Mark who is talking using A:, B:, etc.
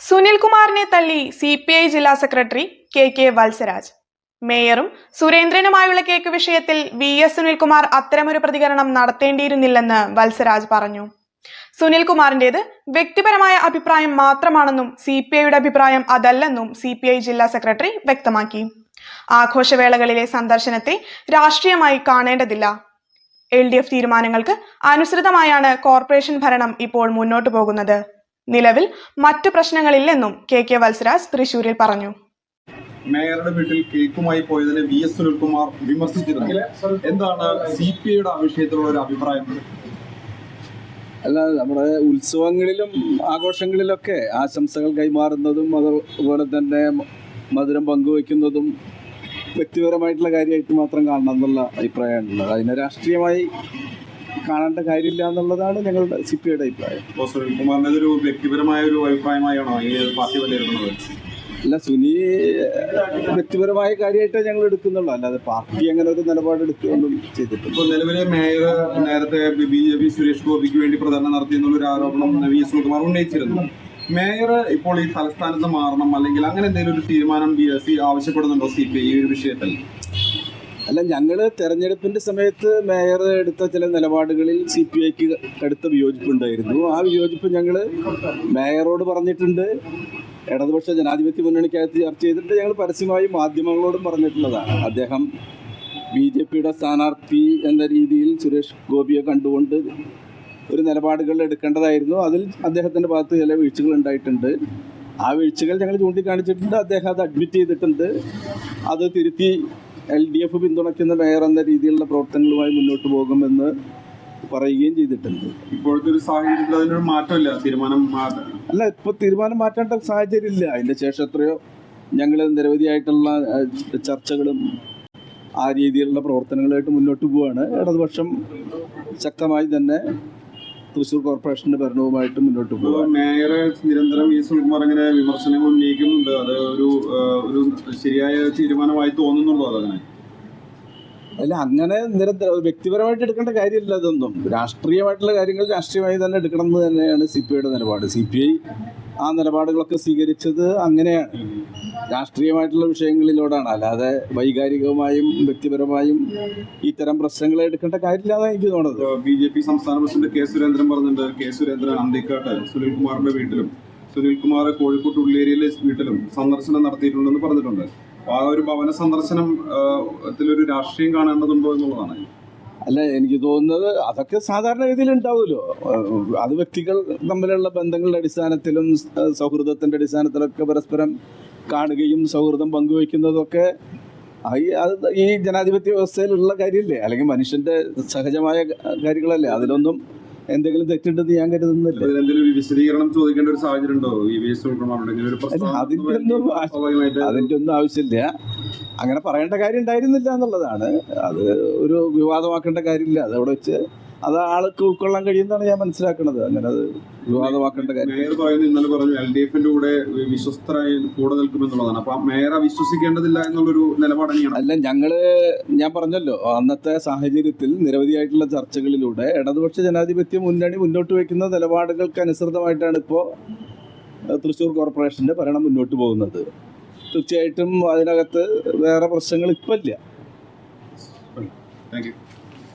A: സുനിൽകുമാറിനെ തള്ളി C P I ജില്ലാ secretary K K Valsaraj. മേയറും സുരേന്ദ്രനുമായുള്ള കേക്ക് വിഷയത്തിൽ വി എസ് സുനിൽകുമാർ അത്തരമൊരു പ്രതികരണം നടത്തേണ്ടിയിരുന്നില്ലെന്ന് വത്സരാജ് പറഞ്ഞു. സുനിൽകുമാറിന്റേത് വ്യക്തിപരമായ അഭിപ്രായം മാത്രമാണെന്നും സി പി ഐയുടെ അഭിപ്രായം അതല്ലെന്നും സി പി ഐ ജില്ലാ സെക്രട്ടറി വ്യക്തമാക്കി. ആഘോഷവേളകളിലെ സന്ദർശനത്തെ രാഷ്ട്രീയമായി കാണേണ്ടതില്ല. എൽ ഡി എഫ് തീരുമാനങ്ങൾക്ക് അനുസൃതമായാണ് കോർപ്പറേഷൻ ഭരണം ഇപ്പോൾ മുന്നോട്ടു പോകുന്നത്. നിലവിൽ മറ്റു പ്രശ്നങ്ങളില്ലെന്നും കെ കെ വത്സരാജ് തൃശൂരിൽ പറഞ്ഞു.
B: മേയറുടെ വീട്ടിൽ കേക്കുമായി പോയതിനെ വി എസ് സുനിൽകുമാർ വിമർശിച്ചിരുന്നു. എന്താണ് സി പി ഐയുടെ ആ വിഷയത്തിലുള്ള ഒരു അഭിപ്രായം?
C: അല്ല നമ്മുടെ ഉത്സവങ്ങളിലും ആഘോഷങ്ങളിലൊക്കെ ആശംസകൾ കൈമാറുന്നതും അതുപോലെ തന്നെ മധുരം പങ്കുവയ്ക്കുന്നതും വ്യക്തിപരമായിട്ടുള്ള കാര്യമായിട്ട് മാത്രം കാണണം എന്നുള്ള അഭിപ്രായമാണുള്ളത്. അതിനെ രാഷ്ട്രീയമായി കാണേണ്ട കാര്യമില്ല എന്നുള്ളതാണ് ഞങ്ങളുടെ സി പി ഐയുടെ അഭിപ്രായം
B: സുനിൽകുമാറിന്റെ ഒരു വ്യക്തിപരമായ ഒരു അഭിപ്രായമായാണോ? ഈ പാർട്ടി വിലയിരുത്തുന്നത്
C: അല്ല സുനി വ്യക്തിപരമായ കാര്യമായിട്ട് ഞങ്ങൾ എടുക്കുന്നുള്ളൂ. അല്ലാതെ പാർട്ടി അങ്ങനെ ഒരു നിലപാടെടുക്കുകയൊന്നും ചെയ്തിട്ടില്ല.
B: ഇപ്പോൾ നിലവിലെ മേയർ നേരത്തെ ബി ജെ പി സുരേഷ് ഗോപിക്ക് വേണ്ടി പ്രചരണം നടത്തി എന്നുള്ളൊരു ആരോപണം വി എസ് സുനിൽകുമാർ ഉന്നയിച്ചിരുന്നു. മേയർ ഇപ്പോൾ ഈ തലസ്ഥാനത്ത് മാറണം അല്ലെങ്കിൽ അങ്ങനെ എന്തെങ്കിലും ഒരു തീരുമാനം ബി എസ് സി ആവശ്യപ്പെടുന്നുണ്ടോ സി പി ഐ ഈ ഒരു വിഷയത്തിൽ?
C: അല്ല ഞങ്ങൾ തെരഞ്ഞെടുപ്പിന്റെ സമയത്ത് മേയർ എടുത്ത ചില നിലപാടുകളിൽ സി പി ഐക്ക് എടുത്ത വിയോജിപ്പുണ്ടായിരുന്നു. ആ വിയോജിപ്പ് ഞങ്ങൾ മേയറോട് പറഞ്ഞിട്ടുണ്ട്. ഇടതുപക്ഷ ജനാധിപത്യ മുന്നണിക്കകത്ത് ചർച്ച ചെയ്തിട്ട് ഞങ്ങൾ പരസ്യമായി മാധ്യമങ്ങളോടും പറഞ്ഞിട്ടുള്ളതാണ്. അദ്ദേഹം ബി ജെ പിയുടെ സ്ഥാനാർത്ഥി എന്ന രീതിയിൽ സുരേഷ് ഗോപിയെ കണ്ടുകൊണ്ട് ഒരു നിലപാടുകൾ എടുക്കേണ്ടതായിരുന്നു. അതിൽ അദ്ദേഹത്തിന്റെ ഭാഗത്ത് ചില വീഴ്ചകൾ ഉണ്ടായിട്ടുണ്ട്. ആ വീഴ്ചകൾ ഞങ്ങൾ ചൂണ്ടിക്കാണിച്ചിട്ടുണ്ട്. അദ്ദേഹം അത് അഡ്മിറ്റ് ചെയ്തിട്ടുണ്ട്. അത് തിരുത്തി എൽ ഡി എഫ് പിന്തുണയ്ക്കുന്ന മേയർ എന്ന രീതിയിലുള്ള പ്രവർത്തനങ്ങളുമായി മുന്നോട്ട് പോകുമെന്ന് പറയുകയും ചെയ്തിട്ടുണ്ട്.
B: ഇപ്പോഴത്തെ ഒരു സാഹചര്യത്തിൽ അതിനൊരു മാറ്റമില്ല തീരുമാനം
C: അല്ല ഇപ്പോൾ തീരുമാനം മാറ്റേണ്ട സാഹചര്യമില്ല. അതിന്റെ ശേഷം എത്രയോ ഞങ്ങൾ നിരവധിയായിട്ടുള്ള ചർച്ചകളും ആ രീതിയിലുള്ള പ്രവർത്തനങ്ങളായിട്ട് മുന്നോട്ട് പോവുകയാണ് ഇടതുപക്ഷം ശക്തമായി തന്നെ തൃശ്ശൂർ കോർപ്പറേഷന്റെ ഭരണവുമായിട്ട് മുന്നോട്ട് പോകും
B: മേയർ നിരന്തരം ഈ സുനിൽകുമാർ അങ്ങനെ വിമർശനങ്ങൾ ഉന്നയിക്കുന്നുണ്ട്. അത് ഒരു ഒരു ശരിയായ തീരുമാനമായി തോന്നുന്നുണ്ടോ അതങ്ങനെ?
C: അല്ല അങ്ങനെ നിരന്തരം വ്യക്തിപരമായിട്ട് എടുക്കേണ്ട കാര്യമില്ല അതൊന്നും. രാഷ്ട്രീയമായിട്ടുള്ള കാര്യങ്ങൾ രാഷ്ട്രീയമായി തന്നെ എടുക്കണം എന്ന് തന്നെയാണ് സി പി ഐയുടെ നിലപാട്. സി പി ഐ ആ നിലപാടുകളൊക്കെ സ്വീകരിച്ചത് അങ്ങനെയാണ്. രാഷ്ട്രീയമായിട്ടുള്ള വിഷയങ്ങളിലൂടെയാണ്. അല്ലാതെ വൈകാരികമായും വ്യക്തിപരമായും ഇത്തരം പ്രശ്നങ്ങൾ എടുക്കേണ്ട കാര്യമില്ലാതെ എനിക്ക് തോന്നുന്നത്.
B: ബി ജെ പി സംസ്ഥാന പ്രസിഡന്റ് കെ സുരേന്ദ്രൻ പറഞ്ഞിട്ടുണ്ട്. കെ സുരേന്ദ്രൻ അന്തിക്കാട്ട് സുനിൽകുമാറിന്റെ വീട്ടിലും സുനിൽകുമാർ കോഴിക്കോട്ട് ഉള്ളേരിയിലെ വീട്ടിലും സന്ദർശനം നടത്തിയിട്ടുണ്ടെന്ന് പറഞ്ഞിട്ടുണ്ട്. അപ്പൊ ആ ഒരു ഭവന സന്ദർശനം ഒരു രാഷ്ട്രീയം കാണേണ്ടതുണ്ടോ എന്നുള്ളതാണ്.
C: അല്ല എനിക്ക് തോന്നുന്നത് അതൊക്കെ സാധാരണ രീതിയിൽ ഉണ്ടാവുമല്ലോ. അത് വ്യക്തികൾ തമ്മിലുള്ള ബന്ധങ്ങളുടെ അടിസ്ഥാനത്തിലും സൗഹൃദത്തിന്റെ സൗഹൃദത്തിന്റെ അടിസ്ഥാനത്തിലൊക്കെ പരസ്പരം കാണുകയും സൗഹൃദം പങ്കുവയ്ക്കുന്നതൊക്കെ ഈ അത് ഈ ജനാധിപത്യ വ്യവസ്ഥയിലുള്ള കാര്യമില്ലേ അല്ലെങ്കിൽ മനുഷ്യന്റെ സഹജമായ കാര്യങ്ങളല്ലേ? അതിലൊന്നും എന്തെങ്കിലും തെറ്റുണ്ടെന്ന് ഞാൻ കരുതുന്നില്ല.
B: വിശദീകരണം ചോദിക്കേണ്ട ഒരു സാഹചര്യം ഉണ്ടോ
C: അതിന്റെ ഒന്നും അതിന്റെ ഒന്നും ആവശ്യമില്ല. അങ്ങനെ പറയേണ്ട കാര്യം ഉണ്ടായിരുന്നില്ല എന്നുള്ളതാണ്. അത് ഒരു വിവാദമാക്കേണ്ട കാര്യമില്ല. അതവിടെ വെച്ച് അത് ആൾക്ക് ഉൾക്കൊള്ളാൻ കഴിയുന്നതാണ് ഞാൻ മനസ്സിലാക്കുന്നത്. അങ്ങനെ അത് വിവാദമാക്കേണ്ട കാര്യം.
B: മേയർ പറയുന്നത് ഇന്നലെ പറഞ്ഞു എൽ ഡി എഫിന്റെ കൂടെ വിശ്വസ്തരായി കൂടെ നിൽക്കുമെന്നുള്ളതാണ്. അപ്പൊ ആ മേയറെ വിശ്വസിക്കേണ്ടതില്ല എന്നുള്ളൊരു നിലപാട്
C: അല്ല ഞങ്ങൾ ഞാൻ പറഞ്ഞല്ലോ അന്നത്തെ സാഹചര്യത്തിൽ നിരവധിയായിട്ടുള്ള ചർച്ചകളിലൂടെ ഇടതുപക്ഷ ജനാധിപത്യ മുന്നണി മുന്നോട്ട് വയ്ക്കുന്ന നിലപാടുകൾക്ക് അനുസൃതമായിട്ടാണ് ഇപ്പോൾ തൃശ്ശൂർ കോർപ്പറേഷന്റെ ഭരണം മുന്നോട്ട് പോകുന്നത്. തീർച്ചയായിട്ടും അതിനകത്ത് വേറെ പ്രശ്നങ്ങൾ ഇപ്പം ഇല്ല.
B: Thank you